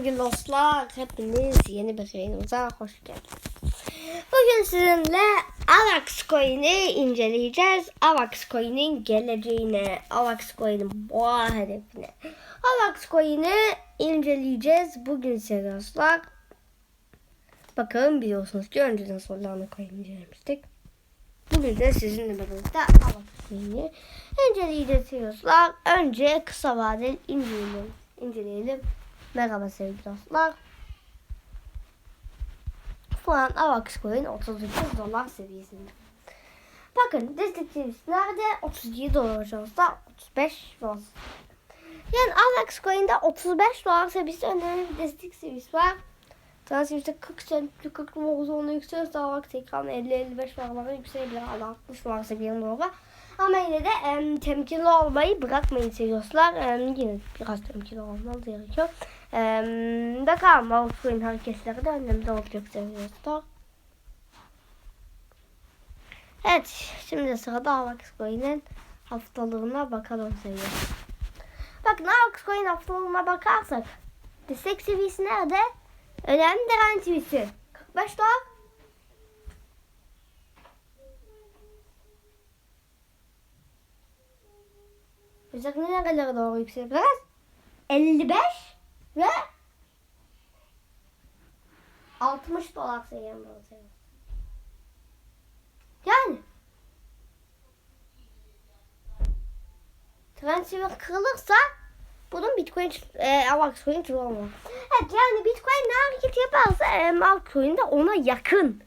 sevgili dostlar. Hepiniz yeni bir yayınımıza hoş geldiniz. Bugün sizinle Avax Coin'i inceleyeceğiz. Avax Coin'in geleceğini, Avax Coin'in boğa hedefini. Avax Coin'i inceleyeceğiz bugün sevgili dostlar. Bakalım biliyorsunuz ki önceden Solana Coin'i incelemiştik. Bugün de sizinle birlikte Avax Coin'i inceleyeceğiz dostlar. Önce kısa vadeli inceleyelim. inceleyelim. Merhaba sevgili dostlar. Şu an Avax Coin 32 dolar seviyesinde. Bakın destek seviyesi nerede? 37 dolar şansla 35 dolar. Yani Avax Coin'de 35 dolar seviyesi önemli bir destek seviyesi var. Transfer'de 40 sentli 40 dolar sonra yükselirse Avax ekran 50-55 dolara yükselebilir. 60 dolar seviyene doğru. Ama yine de em, temkinli olmayı bırakmayın seviyorlar. Yine biraz temkinli olmanız gerekiyor. Em, bakalım Avrupa hareketleri de önemli olacak seviyorlar. Evet şimdi sırada Avax Coin'in haftalığına bakalım seviyorlar. Bakın Avax Coin haftalığına bakarsak destek seviyesi nerede? Önemli direnç seviyesi. 45 dolar. Üzerine nerelere doğru yükselebiliriz? 55 ve 60 dolar seviyem olacak. Yani transfer kırılırsa bunun Bitcoin e, altcoin olmaz. Evet yani Bitcoin ne hareket yaparsa e, altcoin de ona yakın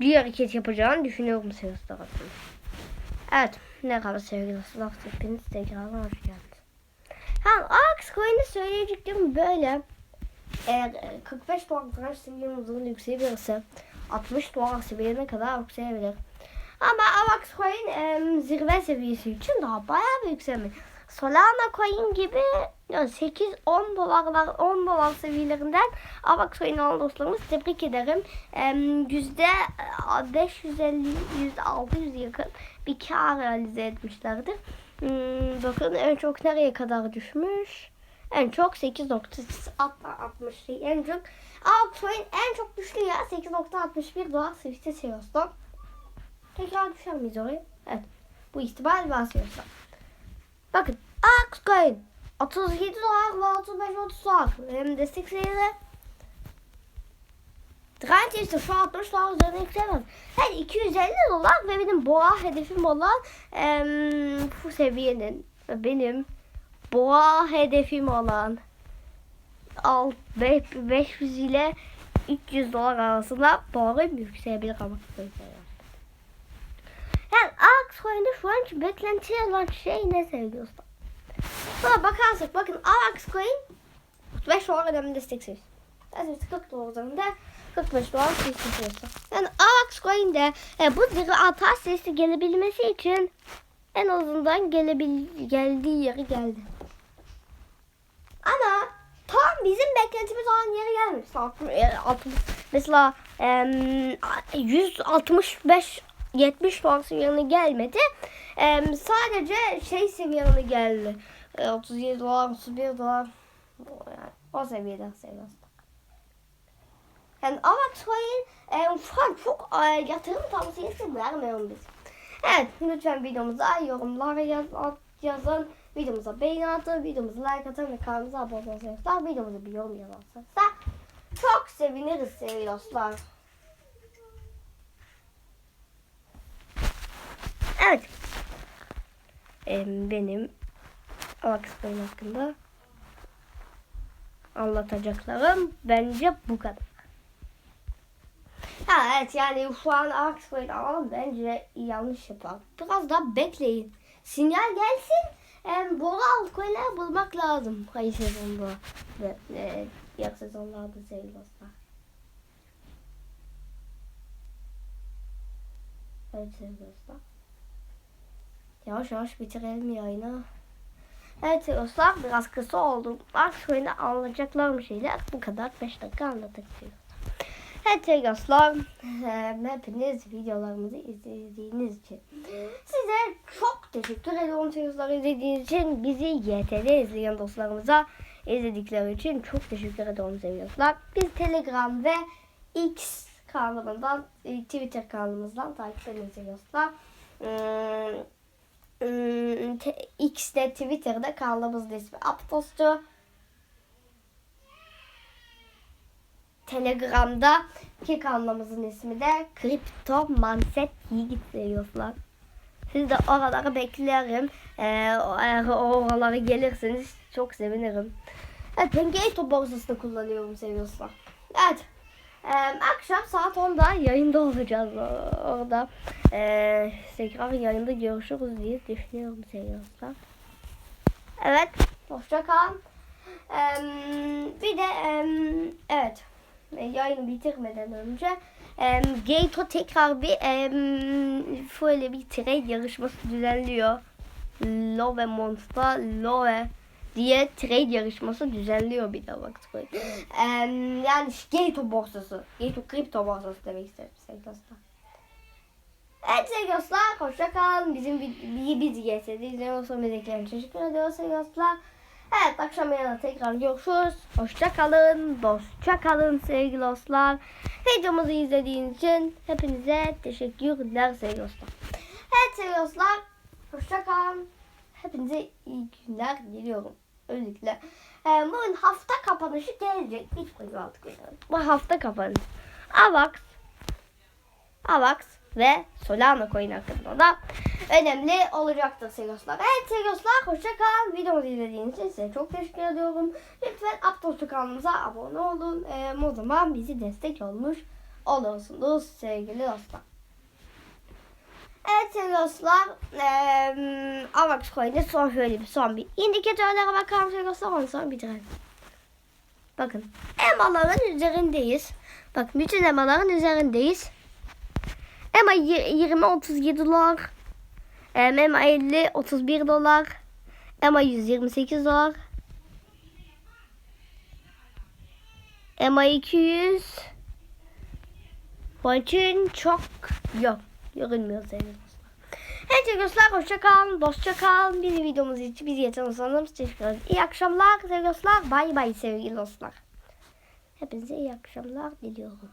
bir hareket yapacağını düşünüyorum sevgili tarafım. Evet. Kadar sevgili dostlar. Hepiniz tekrardan hoş geldiniz. Ha, Ax Coin'de söyleyeceklerim böyle. Eğer e, 45 dolar branş seviyenin uzunluğu yükselirse 60 dolar seviyene kadar yükselebilir. Ama Avax Coin e, zirve seviyesi için daha bayağı bir yükselmiş. Solana Coin gibi 8-10 dolarlar 10 dolar seviyelerinden Avax Coin alan dostlarımız tebrik ederim. Yüzde 550 yüzde 600 yakın bir kar realize etmişlerdir. Hmm, bakın en çok nereye kadar düşmüş? En çok 8.60 en çok Avax Coin en çok düştü ya 8.61 dolar seviyesi seviyorsun. Tekrar düşer miyiz oraya? Evet. Bu ihtimal var seviyorsun. Bakın Axcoin 37 dolar ve 35 30 dolar. Hem destek Direnç işte şu 60 dolar üzerine yükselmez. Yani 250 dolar ve benim boğa hedefim olan em, bu seviyenin benim boğa hedefim olan alt 500 ile 300 dolar arasında boğayım yükselebilir ama. Yani Axcoin'de şu anki beklenti olan şey ne sevgili? Buna bakarsak bakın Axcoin 35 dolar önemli destek seviyesi. Yani 40 dolar üzerinde 45 dolar seviyesi. Yani Axcoin'de e, bu zirve atar sesi gelebilmesi için en azından gelebil geldiği yeri geldi. Ama tam bizim beklentimiz olan yere gelmiş. Mesela e, 165 70 puan seviyene gelmedi. Ee, sadece şey seviyene geldi. Ee, 37 dolar, 31 dolar. Yani o seviyede seviyoruz. Yani Avax Coin e, an çok e, yatırım tavsiyesi vermiyorum biz. Evet lütfen videomuza yorumlar yaz, yazın. Videomuza beğeni atın, videomuza like atın ve kanalımıza abone olursanız videomuza bir yorum yazarsanız çok seviniriz sevgili dostlar. Evet. benim Alex Coin hakkında anlatacaklarım bence bu kadar. Ha, evet yani şu an Alex Coin alalım bence yanlış yapar. Biraz daha bekleyin. Sinyal gelsin. E, Bolu altcoin'ler bulmak lazım. Hayır sezonda ve e, diğer sezonlarda sevgili dostlar. Evet sevgili dostlar. Yavaş yavaş bitirelim yayını. Evet dostlar biraz kısa oldu. Bak şöyle anlatacaklarım şeyler bu kadar 5 dakika anlattık. Evet sevgili dostlar, eee, hepiniz videolarımızı izlediğiniz için size çok teşekkür ediyorum dostlar izlediğiniz için. Bizi YT'de izleyen dostlarımıza izledikleri için çok teşekkür ediyorum sevgili dostlar. Biz Telegram ve X kanalımızdan, e, Twitter kanalımızdan takip edin sevgili dostlar. Te- X'te, Twitter'da kanalımızın ismi Aptos'tu. Telegram'da ki kanalımızın ismi de Kripto Manset Yiğit seviyorlar. Siz de oraları beklerim. Ee, eğer oralara gelirseniz çok sevinirim. Evet ben Gato borsasını kullanıyorum seviyorlar. Evet. Ee, akşam saat 10'da yayında olacağız orada. Ee, tekrar yayında görüşürüz diye düşünüyorum seviyorlar. Evet. Hoşça kalın. Ee, bir de em, evet e, yayını bitirmeden önce em, Gato tekrar bir em, şöyle bir trade yarışması düzenliyor. Love Monster Love diye trade yarışması düzenliyor bir de bak. Em, yani Gato borsası. Gato kripto borsası demek istedim. Evet sevgili dostlar hoşça kalın. Bizim bir biz GS'de izliyorsanız bizimkilerin teşekkür ediyoruz dostlar. Evet akşam yarın tekrar görüşürüz. Hoşça kalın. Dostça kalın sevgili dostlar. Videomuzu izlediğiniz için hepinize teşekkürler sevgili dostlar. Evet sevgili dostlar. Hoşça kalın. Hepinize iyi günler diliyorum. Özellikle. Ee, bugün hafta kapanışı gelecek. Hiç koymadık. Bu hafta kapanışı. Avax Avax ve Solana coin hakkında da önemli olacaktır sevgili dostlar. Evet sevgili dostlar hoşça kalın. Videomu izlediğiniz için size çok teşekkür ediyorum. Lütfen Aptos kanalımıza abone olun. Ee, o zaman bizi destek olmuş olursunuz sevgili dostlar. Evet sevgili dostlar. Ee, Avax coin'de son şöyle bir son bir indikatörlere bakalım sevgili dostlar. Ondan sonra bitirelim. Bakın emaların üzerindeyiz. Bak bütün emaların üzerindeyiz. EMA 20 37 dolar. Em, EMA 50 31 dolar. EMA 128 dolar. EMA 200 Onun için çok yok. Görünmüyor sevgili dostlar. Evet dostlar hoşça kalın. Dostça kalın. Bizim videomuz için bizi yeten sanırım. Teşekkür ederim. İyi akşamlar sevgili dostlar. Bay bay sevgili dostlar. Hepinize iyi akşamlar diliyorum.